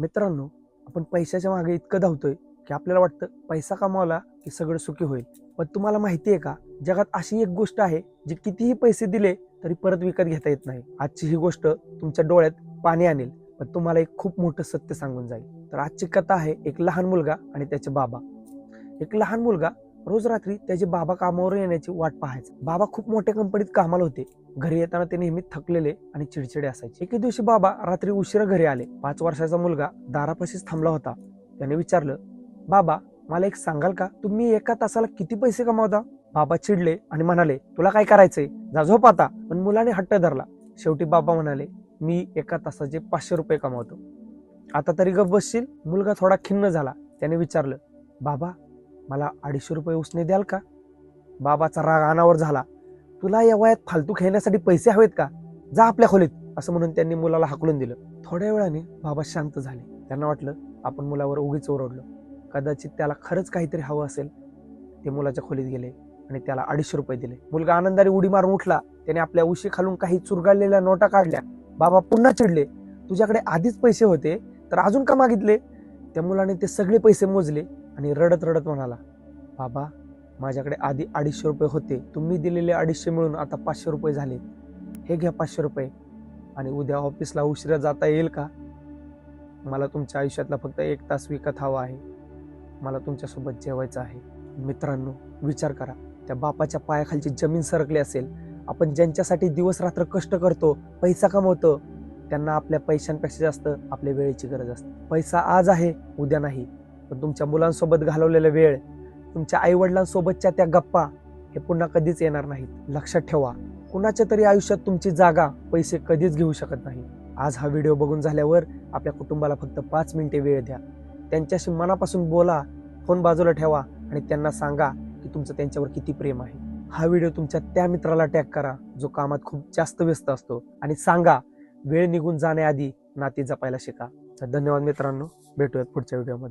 मित्रांनो आपण पैशाच्या मागे इतकं धावतोय की आपल्याला वाटतं पैसा कमावला की सगळं सुखी होईल. पण तुम्हाला माहिती आहे का जगात अशी एक गोष्ट आहे जी कितीही पैसे दिले तरी परत विकत घेता येत नाही. आजची ही गोष्ट तुमच्या डोळ्यात पाणी आणेल पण तुम्हाला एक खूप मोठं सत्य सांगून जाईल. तर आजची कथा आहे एक लहान मुलगा आणि त्याचे बाबा. एक लहान मुलगा रोज रात्री त्याचे बाबा कामावर येण्याची वाट पाहायचा. बाबा खूप मोठ्या कंपनीत कामाला होते. घरी येताना ते नेहमी थकलेले आणि चिडचिडे असायचे. एके दिवशी बाबा रात्री उशिरा घरी आले. पाच वर्षाचा मुलगा दारापाशीच थांबला होता. त्याने विचारलं बाबा मला एक सांगाल का? तुम्ही एका तासाला किती पैसे कमावता? बाबा चिडले आणि म्हणाले तुला काय करायचंय? जा झोप आता. पण मुलाने हट्ट धरला. शेवटी बाबा म्हणाले मी एका तासाचे पाचशे रुपये कमावतो. आता तरी गप बसशील? मुलगा थोडा खिन्न झाला. त्याने विचारलं बाबा मला अडीचशे रुपये उसने द्याल का? बाबाचा राग अनावर झाला. तुला या वयात फालतू खेळण्यासाठी पैसे हवेत का? जा आपल्या खोलीत असं म्हणून त्यांनी मुलाला हाकलून दिलं. थोड्या वेळाने बाबा शांत झाले. त्यांना वाटलं आपण मुलावर उगीच ओरडलो. कदाचित त्याला खरंच काहीतरी हवं असेल. ते मुलाच्या खोलीत गेले आणि त्याला अडीचशे रुपये दिले. मुलगा आनंदाने उडी मारून उठला. त्याने आपल्या उशी खालून काही चुरगाळलेल्या नोटा काढल्या. बाबा पुन्हा चिडले. तुझ्याकडे आधीच पैसे होते तर अजून का मागितले? त्या मुलाने ते सगळे पैसे मोजले. आणि रडत रडत म्हणाला बाबा माझ्याकडे आधी अडीचशे रुपये होते. तुम्ही दिलेले अडीचशे मिळून आता पाचशे रुपये झाले हे घ्या पाचशे रुपये. आणि उद्या ऑफिसला उशिरा जाता येईल का? मला तुमच्या आयुष्यातला फक्त एक तास विकत हवा आहे. मला तुमच्यासोबत जेवायचं आहे. मित्रांनो विचार करा. त्या बापाच्या पायाखालची जमीन सरकली असेल. आपण ज्यांच्यासाठी दिवस रात्र कष्ट करतो पैसा कमवतो त्यांना आपल्या पैशांपेक्षा जास्त आपल्या वेळेची गरज असते. पैसा आज आहे उद्या नाही. पण तुमच्या मुलांसोबत घालवलेला वेळ तुमच्या आई वडिलांसोबतच्या त्या गप्पा हे पुन्हा कधीच येणार नाहीत. लक्षात ठेवा कुणाच्या तरी आयुष्यात तुमची जागा पैसे कधीच घेऊ शकत नाही. आज हा व्हिडिओ बघून झाल्यावर आपल्या कुटुंबाला फक्त पाच मिनिटे वेळ द्या. त्यांच्याशी मनापासून बोला फोन बाजूला ठेवा आणि त्यांना सांगा की तुमचं त्यांच्यावर किती प्रेम आहे. हा व्हिडिओ तुमच्या त्या मित्राला टॅग करा जो कामात खूप जास्त व्यस्त असतो. आणि सांगा वेळ निघून जाण्याआधी नाते जपायला शिका. तर धन्यवाद मित्रांनो भेटूयात पुढच्या व्हिडिओमध्ये.